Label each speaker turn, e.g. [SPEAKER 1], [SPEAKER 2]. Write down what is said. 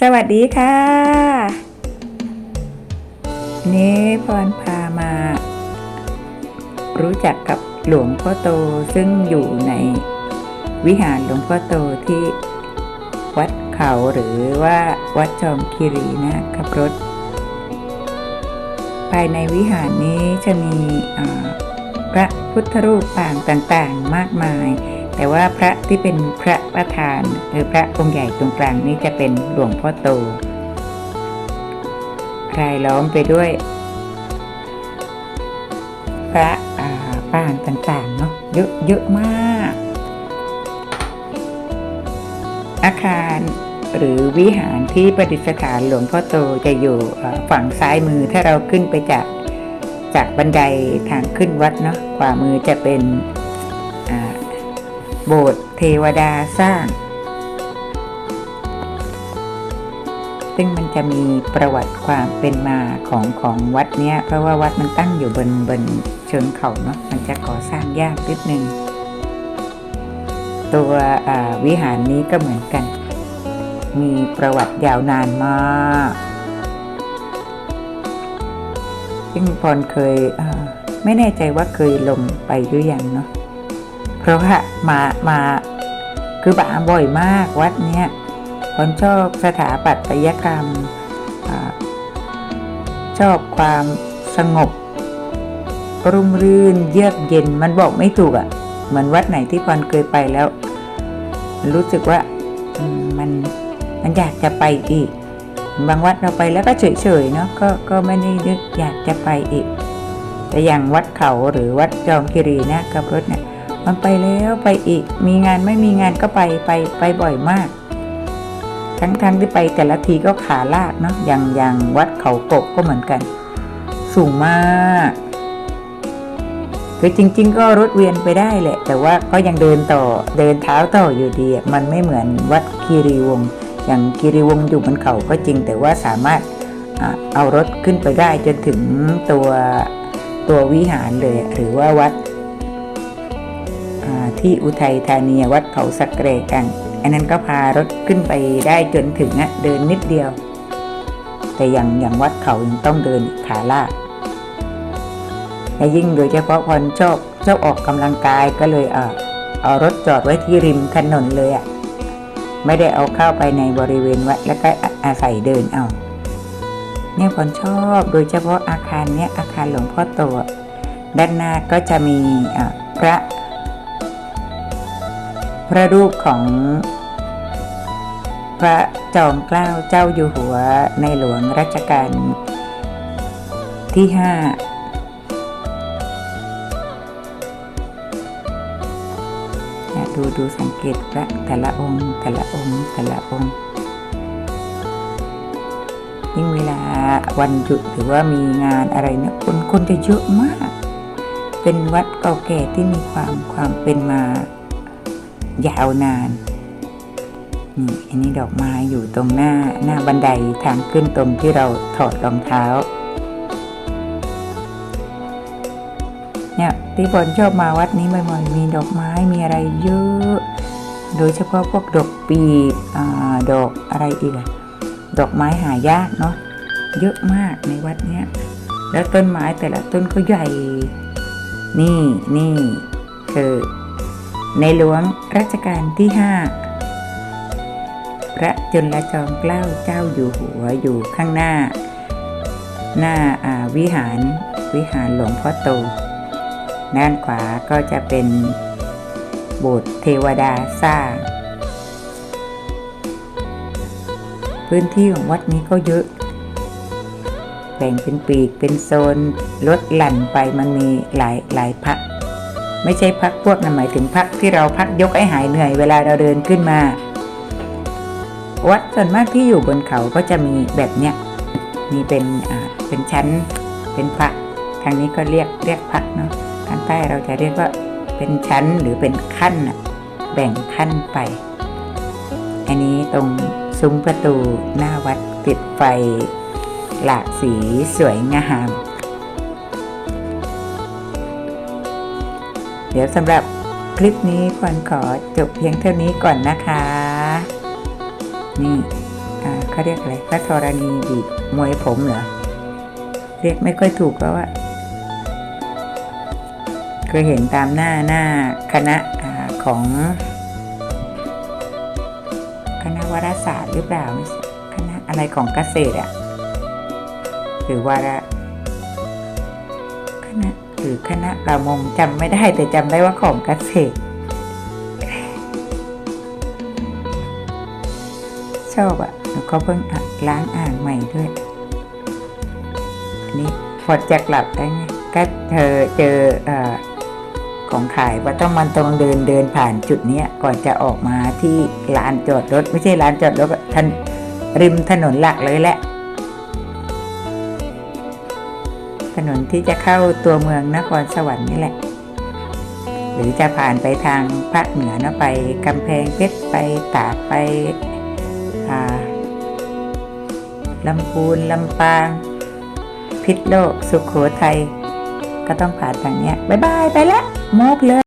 [SPEAKER 1] สวัสดีค่ะ นี่พรพามา รู้จักกับหลวงพ่อโตซึ่งอยู่ในวิหารหลวงพ่อโตที่วัดเขาหรือว่าวัดจอมคีรีนะขับรถ ภายในวิหารนี้จะมีพระพุทธรูปปางต่างๆมากมาย แต่ว่าพระที่เป็นพระประธานหรือพระองค์ใหญ่ตรงกลางนี้จะเป็นหลวงพ่อโต รายล้อมไปด้วย พระปางต่างๆเนาะเยอะเยอะมาก อาคารหรือวิหารที่ประดิษฐานหลวงพ่อโตจะอยู่ฝั่งซ้ายมือถ้าเราขึ้นไปจากจากบันไดทางขึ้นวัดเนาะขวามือจะเป็น โบสถ์เทวดาสร้าง ซึ่งมันจะมีประวัติความเป็นมาของของวัดเนี้ย เพราะว่าวัดมันตั้งอยู่บนบนเชิงเขาเนาะมันจะก่อสร้างยากนิดนึง ตัววิหารนี้ก็เหมือนกัน มีประวัติยาวนานมากซึ่งพรเคยไม่แน่ใจว่าเคยลงไปหรือยังเนาะ เพราะว่ามามาคือบ่าบ่อยมากวัดเนี้ยพรชอบสถาปัตยกรรมอชอบความสงบ รุ่มรื่นเยือกเย็นมันบอกไม่ถูกอะ่ะ เหมือนวัดไหนที่พรเคยไปแล้ว รู้สึกว่ามมันมันอยากจะไปอีก บางวัดเราไปแล้วก็เฉยๆเนาะก็ก็ไม่ได้นึกอยากจะไปอีก แต่อย่างวัดเขาหรือวัดจอมคิรีนะกับรถเนี่ย มันไปแล้วไปอีก มีงานไม่มีงานก็ไปไปไปบ่อยมาก ทั้งทั้งที่ไปแต่ละทีก็ขาลากเนาะอย่างอย่างวัดเขากบก็เหมือนกัน สูงมากคือจริง ๆ ก็รถเวียนไปได้แหละ แต่ว่าก็ยังเดินต่อเดินเท้าต่ออยู่ดีมันไม่เหมือนวัดคีรีวงอย่างคีรีวงอยู่บนเขาก็จริง แต่ว่าสามารถเอารถขึ้นไปได้จนถึงตัวตัววิหารเลย หรือว่าวัด ที่อุทัยธานีวัดเขาสักเกรกัน อันนั้นก็พารถขึ้นไปได้จนถึงอะเดินนิดเดียว แต่อย่างอย่างวัดเขายังต้องเดินขาลากและยิ่งโดยเฉพาะคนชอบชอบออกกำลังกายก็เลยเออเอารถจอดไว้ที่ริมถนนเลยอะไม่ได้เอาเข้าไปในบริเวณวัดแล้วก็อาศัยเดินเอาเนี่ยคนชอบโดยเฉพาะอาคารเนี้ยอาคารหลวงพ่อโตด้านหน้าก็จะมีพระ พระรูปของพระจอมเกล้าเจ้าอยู่หัวในหลวงรัชกาลที่ห้าดูดูสังเกตพระแต่ละองค์ แต่ละองค์ แต่ละองค์ ยิ่งเวลาวันหยุดหรือว่ามีงานอะไรเนี่ยคนคนจะเยอะมาก เป็นวัดเก่าแก่ที่มีความความเป็นมา ยาวนานนี่อันนี้ดอกไม้อยู่ตรงหน้าหน้าบันไดทางขึ้นตรงที่เราถอดรองเท้า เนี่ยที่บอลชอบมาวัดนี้บ่อยๆมีดอกไม้มีอะไรเยอะ โดยเฉพาะพวกดอกปีอดอกอะไรอีกอะดอกไม้หายากเนาะเยอะมากในวัดเนี้ยแล้วต้นไม้แต่ละต้นก็ใหญ่ นี่นี่คือ ในหลวงรัชกาลที่ 5 พระจุลจอมเกล้าเจ้าอยู่หัวอยู่ข้างหน้า หน้าาวิหารวิหารหลวงพ่อโต ด้านขวาก็จะเป็นโบสถ์เทวดาสร้างพื้นที่ของวัดนี้ก็เยอะแบ่งเป็นปีกเป็นโซนลดหลั่นไปมันมีหลายหลายพัก ไม่ใช่พักพวกนั้นหมายถึงพักที่เราพักยกให้หายเหนื่อยเวลาเราเดินขึ้นมา วัดส่วนมากที่อยู่บนเขาก็จะมีแบบเนี้ยมีเป็นอ่าเป็นชั้นเป็นพักทางนี้ก็เรียกเรียกพักเนาะทางใต้เราจะเรียกว่าเป็นชั้นหรือเป็นขั้นแบ่งขั้นไป อันนี้ตรงซุ้มประตูหน้าวัดติดไฟหลากสีสวยงาม เดี๋ยวสำหรับคลิปนี้ควรขอจบเพียงเท่านี้ก่อนนะคะ นี่เขาเรียกอะไรพระธรณีบีบมวยผมเหรอ เรียกไม่ค่อยถูกเพราะว่าเคยเห็นตามหน้าหน้าคณะอของ คณะวารศาสตร์หรือเปล่าไม่ใช่คณะอะไรของเกษตรอะหรือวาระ หรือคณะประมงจำไม่ได้แต่จำได้ว่าของเกษตรชอบอะแล้วเขาเพิ่งล้างอ่างใหม่ด้วยอันนี้พอจะกลับได้ไงก็เธอเจออของขายว่าต้องมันต้องเดินเดินผ่านจุดเนี้ยก่อนจะออกมาที่ลานจอดรถ ไม่ใช่ลานจอดรถทันริมถนนหลักเลยแหละ ถนนที่จะเข้าตัวเมืองนครสวรรค์นี่แหละ หรือจะผ่านไปทางภาคเหนือนะไปกำแพงเพชรไปตากไปาลำพูนลำปาง พิษโลก สุขโขทัยก็ต้องผ่านทางเนี้ยบายบาย ไปละมอบเลย